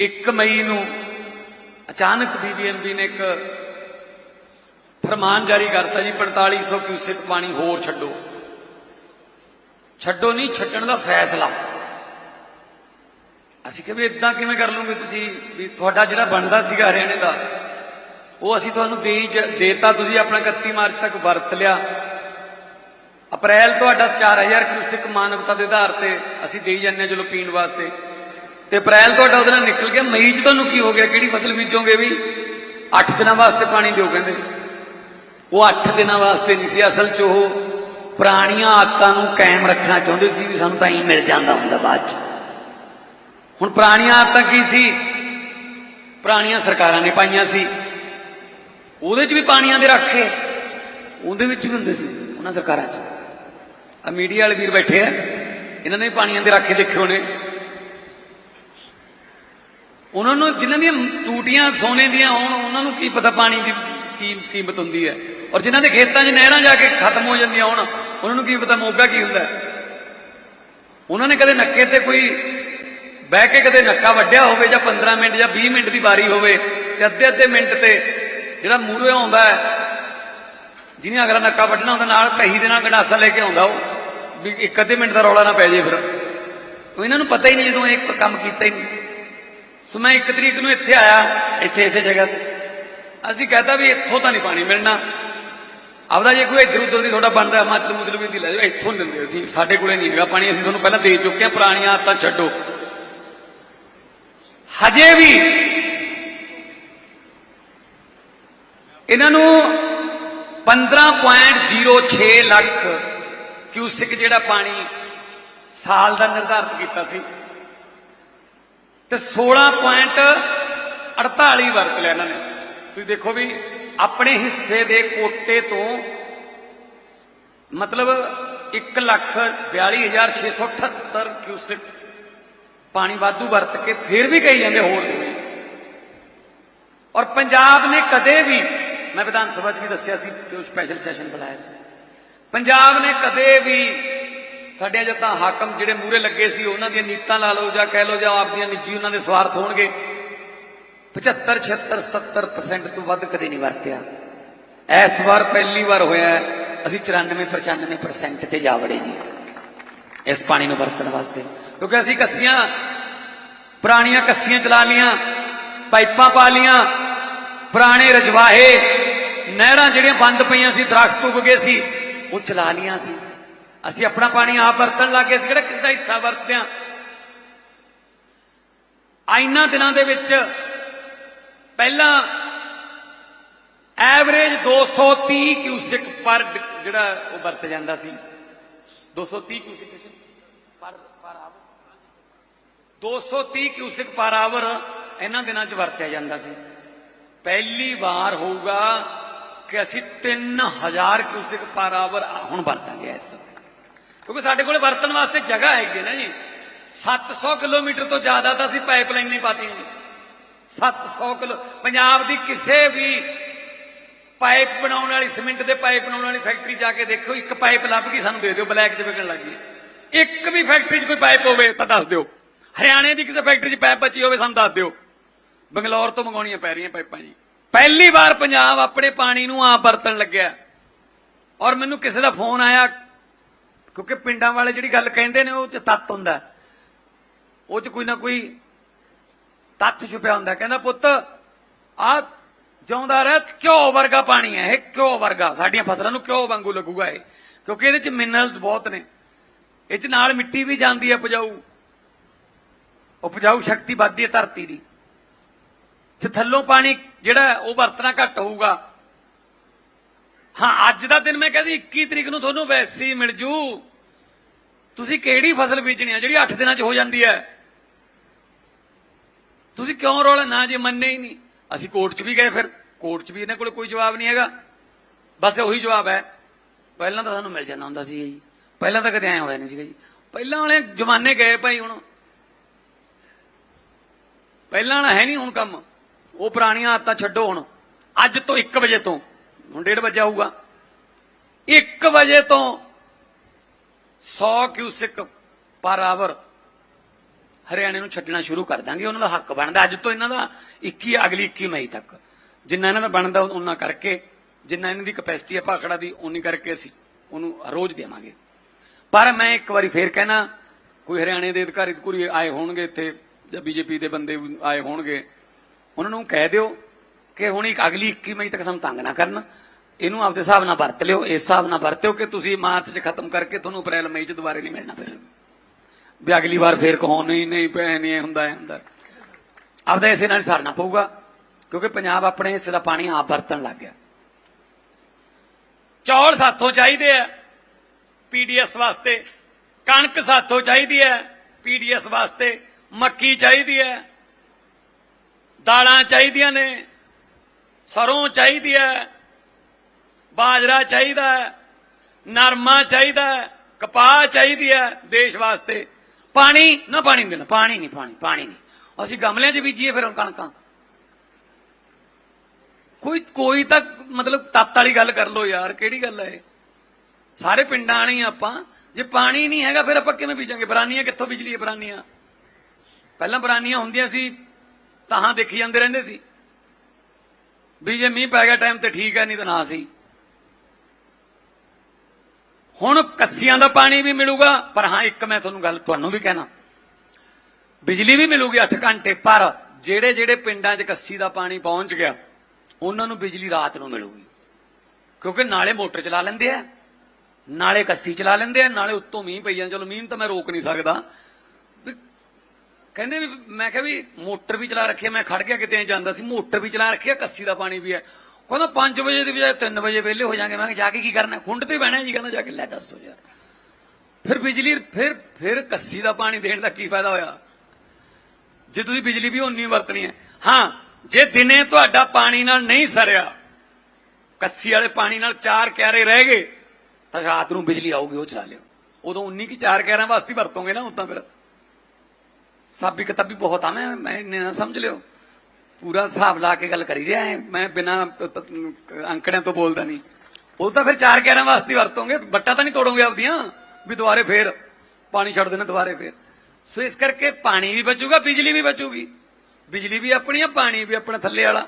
1 ਮਈ ਨੂੰ ਅਚਾਨਕ ਬੀਬੀਐਮਬੀ ਨੇ ਇੱਕ ਫਰਮਾਨ ਜਾਰੀ ਕਰਤਾ ਜੀ 4500 ਕਿਊਸਿਕ ਪਾਣੀ ਹੋਰ ਛੱਡੋ। ਛੱਡੋ ਨਹੀਂ, ਛੱਡਣ ਦਾ ਫੈਸਲਾ। ਅਸੀਂ ਕਿਹਾ ਵੀ ਇਦਾਂ ਕਿਵੇਂ ਕਰ ਲਓਗੇ ਤੁਸੀਂ? ਵੀ ਤੁਹਾਡਾ ਜਿਹੜਾ ਬਣਦਾ ਸੀਗਾ ਹਰਿਆਣੇ ਦਾ, ਉਹ ਅਸੀਂ ਤੁਹਾਨੂੰ ਦੇ ਦੇਤਾ, ਤੁਸੀਂ ਆਪਣਾ 31 ਮਾਰਚ ਤੱਕ ਵਰਤ ਲਿਆ। ਅਪ੍ਰੈਲ ਤੁਹਾਡਾ 4000 ਕਿਊਸਿਕ ਮਾਨਵਤਾ ਦੇ ਆਧਾਰ ਤੇ ਅਸੀਂ ਦੇਈ ਜਾਂਦੇ ਹਾਂ ਚਲੋ ਪੀਣ ਵਾਸਤੇ। ਤੇ ਅਪ੍ਰੈਲ ਤੁਹਾਡਾ ਉਹਦੇ ਨਾਲ ਨਿਕਲ ਗਿਆ, ਮਈ 'ਚ ਤੁਹਾਨੂੰ ਕੀ ਹੋ ਗਿਆ? ਕਿਹੜੀ ਫਸਲ ਬੀਜੋਗੇ ਵੀ? 8 ਦਿਨਾਂ ਵਾਸਤੇ ਪਾਣੀ ਦਿਓ ਕਹਿੰਦੇ। ਉਹ 8 ਦਿਨਾਂ ਵਾਸਤੇ ਨਹੀਂ ਸੀ ਅਸਲ 'ਚ ਉਹ ਪੁਰਾਣੀਆਂ ਆਦਤਾਂ ਨੂੰ ਕਾਇਮ ਰੱਖਣਾ ਚਾਹੁੰਦੇ ਸੀ ਵੀ ਸਾਨੂੰ ਤਾਂ ਹੀ ਮਿਲ ਜਾਂਦਾ ਹੁੰਦਾ ਬਾਅਦ 'ਚ। ਹੁਣ ਪੁਰਾਣੀਆਂ ਆਦਤਾਂ ਕੀ ਸੀ? ਪੁਰਾਣੀਆਂ ਸਰਕਾਰਾਂ ਨੇ ਪਾਈਆਂ ਸੀ। ਉਹਦੇ 'ਚ ਵੀ ਪਾਣੀਆਂ ਦੇ ਰੱਖੇ ਉਹਦੇ ਵਿੱਚ ਵੀ ਹੁੰਦੇ ਸੀ ਉਹਨਾਂ ਸਰਕਾਰਾਂ 'ਚ। ਆ ਮੀਡੀਆ ਵਾਲੇ ਵੀਰ ਬੈਠੇ ਆ, ਇਹਨਾਂ ਨੇ ਪਾਣੀਆਂ ਦੇ ਰੱਖੇ ਦੇਖੇ ਹੋਣੇ ਉਹਨਾਂ ਨੂੰ ਜਿਨ੍ਹਾਂ ਦੀਆਂ ਟੂਟੀਆਂ ਸੋਨੇ ਦੀਆਂ ਹੋਣ, ਉਹਨਾਂ ਨੂੰ ਕੀ ਪਤਾ ਪਾਣੀ ਦੀ ਕੀ ਕੀਮਤ ਹੁੰਦੀ ਹੈ? ਔਰ ਜਿਨ੍ਹਾਂ ਦੇ ਖੇਤਾਂ 'ਚ ਨਹਿਰਾਂ ਜਾ ਕੇ ਖਤਮ ਹੋ ਜਾਂਦੀਆਂ ਹੋਣ, ਉਹਨਾਂ ਨੂੰ ਕੀ ਪਤਾ ਮੋਗਾ ਕੀ ਹੁੰਦਾ ਉਹਨਾਂ ਨੇ ਕਦੇ ਨੱਕੇ ਤੇ ਕੋਈ ਬਹਿ ਕੇ ਕਦੇ ਨੱਕਾ ਵੱਢਿਆ ਹੋਵੇ ਜਾਂ 15 ਮਿੰਟ ਜਾਂ 20 ਮਿੰਟ ਦੀ ਵਾਰੀ ਹੋਵੇ ਤੇ ਅੱਧੇ ਅੱਧੇ ਮਿੰਟ ਤੇ ਜਿਹੜਾ ਮੂਹਰੇ ਆਉਂਦਾ ਹੈ, ਜਿਹਨੇ ਅਗਲਾ ਨੱਕਾ ਵੱਢਣਾ ਹੁੰਦਾ ਨਾਲ ਕਹੀ ਦੇ ਨਾਲ ਗੰਡਾਸਾ ਲੈ ਕੇ ਆਉਂਦਾ ਉਹ, ਵੀ ਇੱਕ ਅੱਧੇ ਮਿੰਟ ਦਾ ਰੌਲਾ ਨਾ ਪੈ ਜੇ ਫਿਰ। ਉਹ ਇਹਨਾਂ ਨੂੰ ਪਤਾ ਹੀ ਨਹੀਂ ਜਦੋਂ ਇਹ ਕੰਮ ਕੀਤਾ ਹੀ ਨਹੀਂ। ਸੋ ਮੈਂ ਇੱਕ ਤਰੀਕ ਨੂੰ ਇੱਥੇ ਆਇਆ, ਇੱਥੇ ਇਸੇ ਜਗ੍ਹਾ ਤੇ। ਅਸੀਂ ਕਹਤਾ ਵੀ ਇੱਥੋਂ ਤਾਂ ਨਹੀਂ ਪਾਣੀ ਮਿਲਣਾ। ਆਪਦਾ ਜੇ ਕੋਈ ਇੱਧਰ ਉੱਧਰ ਦੀ ਤੁਹਾਡਾ ਬਣਦਾ ਮਤਲਬ ਮਤਲਬ ਵੀ ਲੈ ਜਾਓ, ਇੱਥੋਂ ਦਿੰਦੇ ਅਸੀਂ। ਸਾਡੇ ਕੋਲੇ ਨਹੀਂ ਹੈਗਾ ਪਾਣੀ, ਅਸੀਂ ਤੁਹਾਨੂੰ ਪਹਿਲਾਂ ਦੇ ਚੁੱਕੇ ਹਾਂ, ਪੁਰਾਣੀਆਂ ਆਦਤਾਂ ਛੱਡੋ। ਹਜੇ ਵੀ ਇਹਨਾਂ ਨੂੰ 15.06 ਲੱਖ ਕਿਊਸਿਕ ਜਿਹੜਾ ਪਾਣੀ ਸਾਲ ਦਾ ਨਿਰਧਾਰਤ ਕੀਤਾ ਸੀ। ਤੇ 16.48 ਵਰਤ ਲਿਆ ਇਹਨਾਂ ਨੇ। ਤੁਸੀਂ ਦੇਖੋ ਵੀ ਆਪਣੇ ਹਿੱਸੇ ਦੇ ਕੋਟੇ ਤੋਂ ਮਤਲਬ 142678 ਕਿਊਸਿਕ ਪਾਣੀ ਵਾਧੂ ਵਰਤ ਕੇ ਫਿਰ ਵੀ ਕਹੀ ਜਾਂਦੇ ਹੋਰ ਦਿਓ ਔਰ ਪੰਜਾਬ ਨੇ ਕਦੇ ਵੀ, ਮੈਂ ਵਿਧਾਨ ਸਭਾ 'ਚ ਵੀ ਦੱਸਿਆ ਸੀ ਕਿ ਉਹ ਸਪੈਸ਼ਲ ਸੈਸ਼ਨ ਬੁਲਾਇਆ ਸੀ। ਪੰਜਾਬ ਨੇ ਕਦੇ ਵੀ ਸਾਡੇ ਜੋ ਤਾਂ ਹਾਕਮ ਜਿਹੜੇ ਮੂਰੇ ਲੱਗੇ ਸੀ, ਉਹਨਾਂ ਦੀਆਂ ਨੀਤਾਂ ਲਾ ਲਓ ਜਾਂ ਕਹਿ ਲਓ ਜਾਂ ਆਪਦੀਆਂ ਨਿੱਜੀ ਉਹਨਾਂ ਦੇ ਸਵਾਰਥ ਹੋਣਗੇ। 75 76 77% ਤੋਂ ਵੱਧ ਕਦੇ ਨਹੀਂ ਵਰਤਿਆ। ਇਸ ਵਾਰ ਪਹਿਲੀ ਵਾਰ ਹੋਇਆ ਅਸੀਂ 94 95% ਤੇ ਜਾ ਵੜੇ ਜੀ। ਇਸ ਪਾਣੀ ਨੂੰ ਵਰਤਣ ਵਾਸਤੇ। ਕਿਉਂਕਿ ਅਸੀਂ ਕੱਸੀਆਂ, ਪੁਰਾਣੀਆਂ ਕੱਸੀਆਂ ਚਲਾ ਲੀਆਂ ਪਾਈਪਾਂ ਪਾ ਲੀਆਂ ਪੁਰਾਣੇ ਰਜਵਾਹੇ, ਨਹਿਰਾਂ ਜਿਹੜੀਆਂ ਬੰਦ ਪਈਆਂ ਸੀ, ਦਰਖਤ ਉੱਗ ਗਏ ਸੀ, ਉਹ ਚਲਾ ਲੀਆਂ ਸੀ। ਅਸੀਂ ਆਪਣਾ ਪਾਣੀ ਆਪ ਵਰਤਣ ਲੱਗੇ ਸੀ, ਕਿਹੜਾ ਕਿਸੇ ਦਾ ਹਿੱਸਾ ਵਰਤਿਆ? ਆਇਨਾ ਦਿਨਾਂ ਦੇ ਵਿੱਚ ਪਹਿਲਾਂ ਐਵਰੇਜ 230 ਕਿਊਸਿਕ ਪਰ ਜਿਹੜਾ ਉਹ ਵਰਤ ਜਾਂਦਾ ਸੀ। 230 ਕਿਊਸਿਕ ਪਰ ਪਰ ਆਵਰ। 230 ਕਿਊਸਿਕ ਪਰ ਆਵਰ ਇਹਨਾਂ ਦਿਨਾਂ 'ਚ ਵਰਤਿਆ ਜਾਂਦਾ ਸੀ। ਪਹਿਲੀ ਵਾਰ ਹੋਊਗਾ ਕਿ ਅਸੀਂ 3000 ਕਿਊਸਿਕ ਪਰ ਆਵਰ ਹੁਣ ਵਰਤਾਂਗੇ ਇਸ ਤੋਂ। ਕਿਉਂਕਿ ਸਾਡੇ ਕੋਲ ਵਰਤਣ ਵਾਸਤੇ ਜਗ੍ਹਾ ਹੈਗੀ ਨਾ ਜੀ। 700 ਕਿਲੋਮੀਟਰ ਤੋਂ ਜ਼ਿਆਦਾ ਤਾਂ ਅਸੀਂ ਪਾਈਪਲਾਈਨ ਨਹੀਂ ਪਾਤੀ ਜੀ। 700 ਕਿਲੋ ਪੰਜਾਬ ਦੀ ਕਿਸੇ ਵੀ ਪਾਈਪ ਬਣਾਉਣ ਵਾਲੀ, ਸਿਮੈਂਟ ਦੇ ਪਾਈਪ ਬਣਾਉਣ ਵਾਲੀ ਫੈਕਟਰੀ ਜਾ ਕੇ ਦੇਖੋ, ਇੱਕ ਪਾਈਪ ਲੱਭ ਗਈ ਸਾਨੂੰ ਦੇ ਦਿਓ, ਬਲੈਕ 'ਚ ਵਿਕਣ ਗਈ। ਇੱਕ ਵੀ ਫੈਕਟਰੀ 'ਚ ਕੋਈ ਪਾਈਪ ਹੋਵੇ ਤਾਂ ਦੱਸ ਦਿਓ। ਹਰਿਆਣੇ ਦੀ ਕਿਸੇ ਫੈਕਟਰੀ 'ਚ ਪਾਈਪ ਬਚੀ ਹੋਵੇ ਸਾਨੂੰ ਦੱਸ ਦਿਓ। ਬੰਗਲੌਰ ਤੋਂ ਮੰਗਾਉਣੀਆਂ ਪੈ ਰਹੀਆਂ ਪਾਈਪਾਂ ਜੀ। ਪਹਿਲੀ ਵਾਰ ਪੰਜਾਬ ਆਪਣੇ ਪਾਣੀ ਨੂੰ ਆਪ ਵਰਤਣ ਲੱਗਿਆ। ਔਰ ਮੈਨੂੰ ਕਿਸੇ ਦਾ ਫੋਨ ਆਇਆ ਕਿਉਂਕਿ ਪਿੰਡਾਂ ਵਾਲੇ ਜਿਹੜੀ ਗੱਲ ਕਹਿੰਦੇ ਨੇ, ਉਹ ਚ ਤੱਤ ਹੁੰਦਾ। ਉਹ ਚ ਕੋਈ ਨਾ ਕੋਈ ਤੱਤ ਛੁਪਿਆ ਹੁੰਦਾ। ਕਹਿੰਦਾ, ਪੁੱਤ ਆ ਜਿਉਂਦਾ ਰਹਿ, ਘਿਓ ਵਰਗਾ ਪਾਣੀ ਹੈ। ਇਹ ਘਿਓ ਵਰਗਾ, ਸਾਡੀਆਂ ਫਸਲਾਂ ਨੂੰ ਘਿਓ ਵਾਂਗੂ ਲੱਗੂਗਾ ਇਹ। ਕਿਉਂਕਿ ਇਹਦੇ ਚ ਮਿਨਰਲਸ ਬਹੁਤ ਨੇ। ਇਹ ਚ ਨਾਲ ਮਿੱਟੀ ਵੀ ਜਾਂਦੀ ਹੈ ਉਪਜਾਊ। ਉਪਜਾਊ ਸ਼ਕਤੀ ਵੱਧਦੀ ਹੈ ਧਰਤੀ ਦੀ। ਤੇ ਥੱਲੋਂ ਪਾਣੀ ਜਿਹੜਾ, ਉਹ ਵਰਤਣਾ ਘੱਟ ਹੋਊਗਾ। ਹਾਂ, ਅੱਜ ਦਾ ਦਿਨ ਮੈਂ ਕਹਿੰਦੀ 21 ਤਰੀਕ ਨੂੰ ਤੁਹਾਨੂੰ ਵੈਸੀ ਮਿਲ ਜੂ। ਤੁਸੀਂ ਕਿਹੜੀ ਫਸਲ ਬੀਜਣੀ ਹੈ ਜਿਹੜੀ 8 ਦਿਨਾਂ 'ਚ ਹੋ ਜਾਂਦੀ ਹੈ? ਤੁਸੀਂ ਕਿਉਂ ਰੋਲਾ ਨਾ, ਜੇ ਮੰਨੇ ਹੀ ਨਹੀਂ। ਅਸੀਂ ਕੋਰਟ 'ਚ ਵੀ ਗਏ ਫਿਰ, ਕੋਰਟ 'ਚ ਵੀ ਇਹਨਾਂ ਕੋਲ ਕੋਈ ਜਵਾਬ ਨਹੀਂ ਹੈਗਾ। ਬਸ ਉਹੀ ਜਵਾਬ ਹੈ। ਪਹਿਲਾਂ ਤਾਂ ਸਾਨੂੰ ਮਿਲ ਜਾਂਦਾ ਹੁੰਦਾ ਸੀ ਜੀ। ਪਹਿਲਾਂ ਤਾਂ ਕਦੇ ਐ ਹੋਇਆ ਨਹੀਂ ਸੀਗਾ ਜੀ। ਪਹਿਲਾਂ ਵਾਲੇ ਜਮਾਨੇ ਗਏ ਭਾਈ ਹੁਣ। ਪਹਿਲਾਂ ਵਾਲਾ ਹੈ ਨਹੀਂ ਹੁਣ ਕੰਮ। ਉਹ ਪੁਰਾਣੀਆਂ ਆਦਤਾਂ ਛੱਡੋ ਹੁਣ। ਅੱਜ ਤੋਂ 1 ਵਜੇ ਤੋਂ। ਹੁਣ 1:30 ਵਜੇ ਆਊਗਾ 1 ਵਜੇ ਤੋਂ 100 ਕਿਊਸਿਕ ਪਰ ਆਵਰ ਹਰਿਆਣੇ ਨੂੰ ਛੱਡਣਾ ਸ਼ੁਰੂ ਕਰ ਦਾਂਗੇ। ਉਹਨਾਂ ਦਾ ਹੱਕ ਬਣਦਾ। ਅੱਜ ਤੋਂ ਇਹਨਾਂ ਦਾ 21 ਅਗਲੀ 21 ਮਈ ਤੱਕ। ਜਿੰਨਾ ਇਹਨਾਂ ਦਾ ਬਣਦਾ, ਉਹਨਾਂ ਕਰਕੇ। ਜਿੰਨਾ ਇਹਨਾਂ ਦੀ ਕਪੈਸਿਟੀ ਹੈ ਭਾਖੜਾ ਦੀ ਉਨੀ ਕਰਕੇ ਅਸੀਂ ਉਹਨੂੰ ਰੋਜ਼ ਦੇਵਾਂਗੇ। ਪਰ ਮੈਂ ਇੱਕ ਵਾਰੀ ਫੇਰ ਕਹਿਣਾ, ਕੋਈ ਹਰਿਆਣੇ ਦੇ ਅਧਿਕਾਰੀ ਕੋਈ ਆਏ ਹੋਣਗੇ ਇੱਥੇ, ਜਾਂ ਬੀਜੇਪੀ ਦੇ ਬੰਦੇ ਆਏ ਹੋਣਗੇ, ਉਹਨਾਂ ਨੂੰ ਕਹਿ ਦਿਓ ਕਿ ਹੁਣ ਇੱਕ ਅਗਲੀ 21 ਮਈ ਤੱਕ ਸਾਨੂੰ ਤੰਗ ਨਾ ਕਰਨ। ਇਹਨੂੰ ਆਪਦੇ ਹਿਸਾਬ ਨਾਲ ਵਰਤ ਲਿਓ। ਇਸ ਹਿਸਾਬ ਨਾਲ ਵਰਤਿਓ ਕਿ ਤੁਸੀਂ ਮਾਰਚ 'ਚ ਖਤਮ ਕਰਕੇ ਤੁਹਾਨੂੰ ਅਪ੍ਰੈਲ ਮਈ 'ਚ ਦੁਬਾਰੇ ਨਹੀਂ ਮਿਲਣਾ ਫਿਰ। ਵੀ ਅਗਲੀ ਵਾਰ ਫੇਰ ਕਹੋ, ਨਹੀਂ ਨਹੀਂ ਭੈ ਨਹੀਂ, ਇਹ ਹੁੰਦਾ ਇਹ ਹੁੰਦਾ। ਆਪਦਾ ਇਸੇ ਨਾਲ ਹੀ ਪਊਗਾ। ਕਿਉਂਕਿ ਪੰਜਾਬ ਆਪਣੇ ਹਿੱਸੇ ਦਾ ਪਾਣੀ ਆਪ ਵਰਤਣ ਲੱਗ ਗਿਆ। ਚੌਲ ਸਾਥੋਂ ਚਾਹੀਦੇ ਆ ਪੀਡੀਐਸ ਵਾਸਤੇ। ਕਣਕ ਸਾਥੋਂ ਚਾਹੀਦੀ ਹੈ ਪੀਡੀਐਸ ਵਾਸਤੇ। ਮੱਕੀ ਚਾਹੀਦੀ ਹੈ ਦਾਲਾਂ ਚਾਹੀਦੀਆਂ ਨੇ। ਸਰੋਂ ਚਾਹੀਦੀ ਹੈ, ਬਾਜਰਾ ਚਾਹੀਦਾ ਹੈ, ਨਰਮਾ ਚਾਹੀਦਾ ਹੈ, ਕਪਾਹ ਚਾਹੀਦੀ ਹੈ ਦੇਸ਼ ਵਾਸਤੇ। ਪਾਣੀ, ਨਾ ਪਾਣੀ ਦੇਣਾ, ਪਾਣੀ ਨਹੀਂ, ਪਾਣੀ ਪਾਣੀ ਨਹੀਂ। ਅਸੀਂ ਗਮਲਿਆਂ 'ਚ ਬੀਜੀਏ ਫਿਰ ਕਣਕਾਂ। ਕੋਈ ਕੋਈ ਤਾਂ ਮਤਲਬ ਤੱਤ ਵਾਲੀ ਗੱਲ ਕਰ ਲੋ ਯਾਰ, ਕਿਹੜੀ ਗੱਲ ਹੈ ਇਹ? ਸਾਰੇ ਪਿੰਡਾਂ ਵਾਲੇ ਆਪਾਂ, ਜੇ ਪਾਣੀ ਨਹੀਂ ਹੈਗਾ ਫਿਰ ਆਪਾਂ ਕਿਵੇਂ ਬੀਜਾਂਗੇ? ਬਰਾਨੀਆਂ ਕਿੱਥੋਂ ਬੀਜ ਲਈਏ ਬਰਾਨੀਆਂ? ਪਹਿਲਾਂ ਬਰਾਨੀਆਂ ਹੁੰਦੀਆਂ ਸੀ ਤਾਹਾਂ ਦੇਖੀ ਜਾਂਦੇ ਰਹਿੰਦੇ ਸੀ। ਵੀ ਜੇ ਮੀਂਹ ਪੈ ਗਿਆ ਟਾਈਮ ਤੇ ਠੀਕ ਹੈ, ਨਹੀਂ ਤਾਂ ਨਾ ਸੀ ਹੁਣ ਕੱਸੀਆਂ ਦਾ ਪਾਣੀ ਵੀ ਮਿਲੂਗਾ, ਪਰ ਹਾਂ, ਇੱਕ ਮੈਂ ਤੁਹਾਨੂੰ ਗੱਲ ਤੁਹਾਨੂੰ ਵੀ ਕਹਿਣਾ। ਬਿਜਲੀ ਵੀ ਮਿਲੂਗੀ 8 ਘੰਟੇ, ਪਰ ਜਿਹੜੇ ਜਿਹੜੇ ਪਿੰਡਾਂ 'ਚ ਕੱਸੀ ਦਾ ਪਾਣੀ ਪਹੁੰਚ ਗਿਆ, ਉਹਨਾਂ ਨੂੰ ਬਿਜਲੀ ਰਾਤ ਨੂੰ ਮਿਲੂਗੀ। ਕਿਉਂਕਿ ਨਾਲੇ ਮੋਟਰ ਚਲਾ ਲੈਂਦੇ ਆ, ਨਾਲੇ ਕੱਸੀ ਚਲਾ ਲੈਂਦੇ ਆ, ਨਾਲੇ ਉੱਤੋਂ ਮੀਂਹ ਪਈ ਜਾਂਦਾ। ਚਲੋ, ਮੀਂਹ ਤਾਂ ਮੈਂ ਰੋਕ ਨਹੀਂ ਸਕਦਾ। ਕਹਿੰਦੇ ਵੀ, ਮੈਂ ਕਿਹਾ ਵੀ ਮੋਟਰ ਵੀ ਚਲਾ ਰੱਖਿਆ ਮੈਂ ਖੜ ਗਿਆ ਕਿਤੇ ਜਾਂਦਾ ਸੀ, ਮੋਟਰ ਵੀ ਚਲਾ ਰੱਖਿਆ ਕੱਸੀ ਦਾ ਪਾਣੀ ਵੀ ਹੈ ਕਹਿੰਦਾ 5 ਵਜੇ ਦੀ ਬਜਾਏ 3 ਵਜੇ ਵਿਹਲੇ ਹੋ ਜਾਾਂਗੇ। ਮੈਂ ਕਿਹਾ, ਜਾ ਕੇ ਕੀ ਕਰਨਾ? ਖੁੰਡ ਤੇ ਬਹਿਣਾ ਜੀ, ਕਹਿੰਦਾ, ਜਾ ਕੇ ਲੈ ਦੱਸੋ ਯਾਰ ਫਿਰ ਬਿਜਲੀ, ਫਿਰ ਫਿਰ ਕੱਸੀ ਦਾ ਪਾਣੀ ਦੇਣ ਦਾ ਕੀ ਫਾਇਦਾ ਹੋਇਆ? ਜੇ ਤੁਸੀਂ ਬਿਜਲੀ ਵੀ ਉਨੀ ਵਰਤਣੀ ਹੈ। ਹਾਂ, ਜੇ ਦਿਨੇ ਤੁਹਾਡਾ ਪਾਣੀ ਨਾਲ ਨਹੀਂ ਸਰਿਆ, ਕੱਸੀ ਵਾਲੇ ਪਾਣੀ ਨਾਲ ਚਾਰ ਕਿਆਰੇ ਰਹਿ ਗਏ, ਤਾਂ ਰਾਤ ਨੂੰ ਬਿਜਲੀ ਆਊਗੀ, ਉਹ ਚਲਾ ਲਿਓ। ਉਦੋਂ 19 ਕੀ ਚਾਰ ਕਿਆਰਿਆਂ ਵਾਸਤੇ ਹੀ ਵਰਤੋਗੇ ਨਾ, ਉਦਾਂ ਫਿਰ। ਸਾਬੀ ਕਿਤਾਬੀ ਬਹੁਤ ਆ, ਮੈਂ ਮੈਂ ਇੰਨੇ ਨਾ ਸਮਝ ਲਿਓ। ਪੂਰਾ ਹਿਸਾਬ ਲਾ ਕੇ ਗੱਲ ਕਰੀ ਰਿਹਾ ਮੈਂ ਬਿਨਾ ਅੰਕੜਿਆਂ ਤੋਂ ਬੋਲਦਾ ਨਹੀਂ। ਉਹ ਤਾਂ ਫਿਰ ਚਾਰ ਕਿਆਰਿਆਂ ਵਾਸਤੇ ਵਰਤੋਂਗੇ ਵਰਤੋਗੇ ਬੱਟਾ ਤਾਂ ਨਹੀਂ ਤੋੜੋਗੇ ਆਪਦੀਆਂ, ਵੀ ਦੁਬਾਰੇ ਫੇਰ, ਪਾਣੀ ਛੱਡ ਦੇਣਾ ਦੁਬਾਰੇ ਫੇਰ। ਸੋ ਇਸ ਕਰਕੇ ਪਾਣੀ ਵੀ ਬਚੂਗਾ, ਬਿਜਲੀ ਵੀ ਬਚੂਗੀ। ਬਿਜਲੀ ਵੀ ਆਪਣੀ ਆ, ਪਾਣੀ ਵੀ ਆਪਣਾ ਥੱਲੇ ਵਾਲਾ।